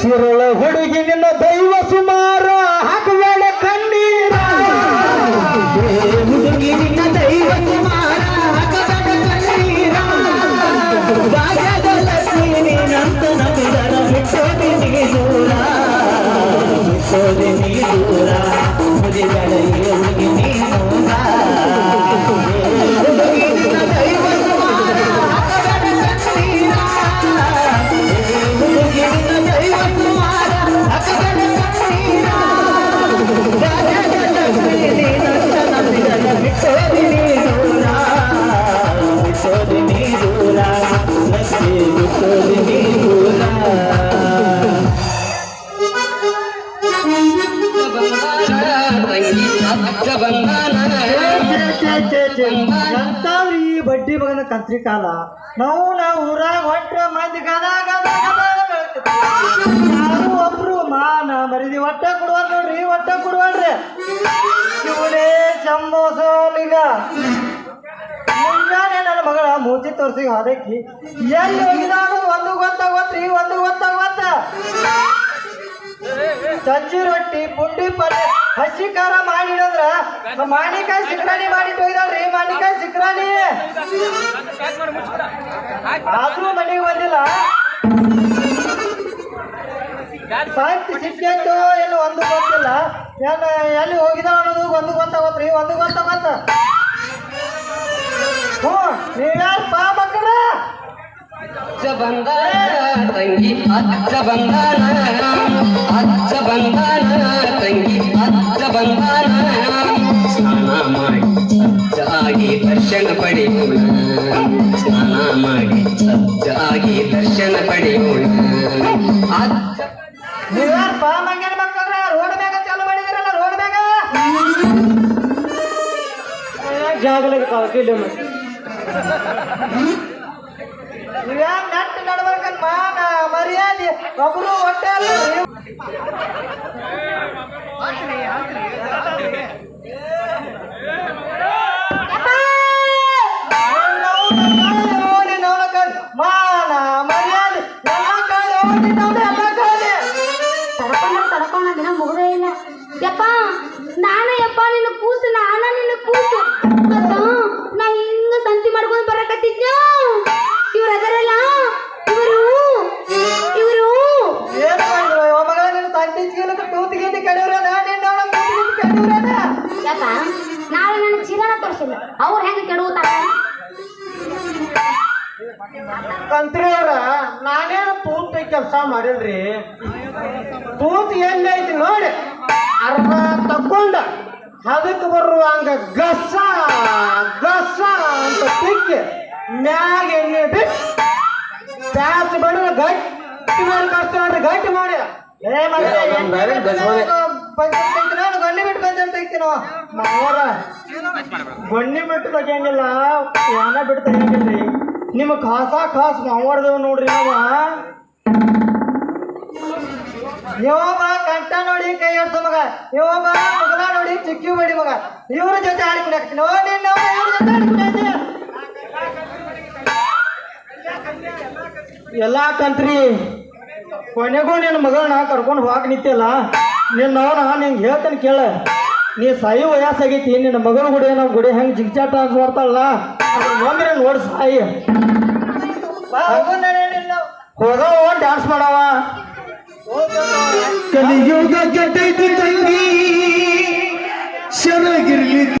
ಶಿರಳ ಹುಡುಗಿ ನಿನ್ನ ದೈವ ಸುಮಾರ ಹಾಕಬೇಡ ಕಣ್ಣೀರ. ಹುಡುಗಿ ನಿನ್ನ ದೈವ ಸುಮಾರ ಹಕಬಡ ಕಣ್ಣೀರ. ಭಾಗ್ಯದ ಲಕ್ಷ್ಮಿ ನಂತ ನಂಬಿದರ ಬಿಟ್ಟೋದಿ ನೀ ದೂರ. ಬಿಟ್ಟೋದಿ ನೀ ಎಂತಾವ್ರಿ ಈ ಬಡ್ಡಿ ಮಗನ ಕಂತ್ರಿ ಕಾಲ. ನಾವು ನಾವು ಊರಾಗ ಹೊಟ್ರ ಮಂದಿ ಗದ ಗದ ನಾ ಯಾರು ಒಬ್ರು ಮಾನ ಮರಿದಿ ಒಟ್ಟ ಕೊಡುವಲ್ ನೋಡ್ರಿ, ಒಟ್ಟ ಕೊಡುವಲ್ರಿ ಶಿವನೇ ಶಂಭೋ ಸೋಲಿಗ. ಮುಂಜಾನೆ ನನ್ನ ಮಗಳ ಮೂತಿ ತೋರಿಸಿ ಅದಕ್ಕಿ ಎಲ್ಲಿ ಒಂದು ಗೊತ್ತಾಗೋತ್ರಿ ಒಂದು ಗೊತ್ತಾಗೋತ್ತ ಸಜ್ಜಿ ರೊಟ್ಟಿ, ಪುಂಡಿ ಪಲ್ಯ. ಹಸಿ ಖಾರ ಮಾಡಿಡಂದ್ರ ಮಾಣಿಕಾಯಿ ಸಿಕ್ರಾಣಿ ಮಾಡಿಟ್ಟು ಹೋಗಿದಾಳ್ರಿ ಮಾಣಿಕಾಯಿ ಸಿಕ್ರಾಣಿ. ಆದ್ರೂ ಮನೆಗೆ ಬಂದಿಲ್ಲ. ಸಾಹಿತ್ಯ ಸಿಕ್ಕೇತು ಎಲ್ಲಿ ಒಂದು ಗೊತ್ತಿಲ್ಲ. ಏನು ಎಲ್ಲಿ ಹೋಗಿದ ಅನ್ನೋದು ಒಂದು ಗೊತ್ತಾಗತ್ರಿ ಒಂದು ಗೊತ್ತಾಗತ್ತ ಹ್ಞೂ ನೀವ್ಯಾರು ಪಾ ಮಕ್ಕಳ? ಅಜ್ಜ ಬಂದಾನ ತಂಗಿ ಅಚ್ಚ ಬಂಧನ ಅಚ್ಚ ಬಂದಾನ. ದರ್ಶನ ಪಡೆಯೋಣ ಸ್ನಾನ ಮಾಡಿ ಸಜ್ಜಾಗಿ ದರ್ಶನ ಪಡೆಯೋಣ ಜಾಗಲಿಗೆ ಕಾಕಿಲ್ಲ ನೀವ್ಯಾರು ನೆಟ್ಟು ನಡ್ಬೇಕನ್ ಮಾನ, ಮರ್ಯಾದೆ, ಒಬ್ರು ಹೊಟ್ಟೆ ನಾನು ಯಪ್ಪ ನಿನ್ನ ಕೂಸು ನಾನ ನಿನ್ನ ಕೂಸು. ಮತ್ತ ನಾ ಹಿಂಗ ಸಂತಿ ಮಾಡ್ಕೊಂಡು ಬರಕತ್ತಿದ್ನ? ಇವ್ರ ಅದರಲ್ಲ? ಇವರು? ಇವರು? ಏನು ಮಾಡಿದ್ರು ಅವ ಮಗ ನಿನ್ನ ತಂತಿ ಚೀಲಕ್ಕೆ ತೂತಿ ಗೀತಿ ಕಡಿವ್ರನ ನಿನ್ನ ಗೀತಿ ಕಡಿವ್ರನ ಯಪ್ಪ ನಾಳೆ ನನ್ನ ಚೀಲನ ತೋರಿಸಿಲ್ಲ ಅವ್ರು ಹೆಂಗ ಕೆಡುತ್ತಾರ ಕಂತ್ರಿ ಅವ್ರ ನಾನೇನು ತೂತ್ ಕೆಲಸ ಮಾಡಿಲ್ರಿ. ತೂತ್ ಎಲ್ಲಿ ಐತಿ ನೋಡಿ. ಅರ್ಧ ತಕೊಂಡ ಅದಕ್ಕೆ ಬರುವಂಗ ಗಸ ಗಸ ಅಂತ ತಿಕ್ಕಿ ಮ್ಯಾಗ ಎಣ್ಣೆ ಬಿಟ್ಟು ಬಂದ್ರೆ ಬಣ್ಣ ಗಟ್ಟಿ ಮಾಡಿ ಕಷ್ಟ ಗಟ್ಟಿ ಮಾಡಿ. ಏ ಮಗ ಗಣ್ಣಿ ಬಿಟ್ಟು ಪಂಚರ್ ತೆಗಿತೀನೋ ಮಾವರ ಗೊಣ್ಣಿ ಬಿಟ್ಟು ತೆಗಿಯಂಗಿಲ್ಲ ಯಾನ ಬಿಟ್ಟು ತೆಗಿಯಂಗಿಲ್ರಿ ನಿಮ್ಮ ಖಾಸ ಖಾಸ್ ಮಾವರ್ದೇವ್ ನೋಡ್ರಿ ನಾವ. ಇವೊಬ್ಬ ಕಂಠ ನೋಡಿ ಕೈ ಎಡ್ಸೋ ಮಗ ಇವೊಬ್ಬ ಮಗನ ನೋಡಿ ಚಿಕ್ಕಿ ಬಡಿ ಮಗ ಇವ್ರ ಜೊತೆ ಆಡ್ಕೊಂಡು ನೋಡಿ ಇವ್ರ ಜೊತೆ ಎಲ್ಲ ಕಂತ್ರಿ ಕೊನೆಗೂ ನಿನ್ನ ಮಗಳನ್ನ ಕರ್ಕೊಂಡು ಹೋಗ ನಿಂತಿಲ್ಲ ನಿನ್ನ ಅವನ ನಿಂಗೆ ಹೇಳ್ತೇನೆ ಕೇಳ ನೀ ಸಾಯಿ ವಯಸ್ಸಾಗೈತಿ ನಿನ್ನ ಮಗನ ಗುಡಿ ನಮ್ಮ ಗುಡಿ ಹೆಂಗೆ ಜಿಗ್ಜಾಟ ಅಂತ ಮಾಡ್ತಾಳಲ್ಲ ಒಮ್ಮೆ ನೋಡಿ ಸಾಯಿ ಹೋಗೋ ಡ್ಯಾನ್ಸ್ ಮಾಡವ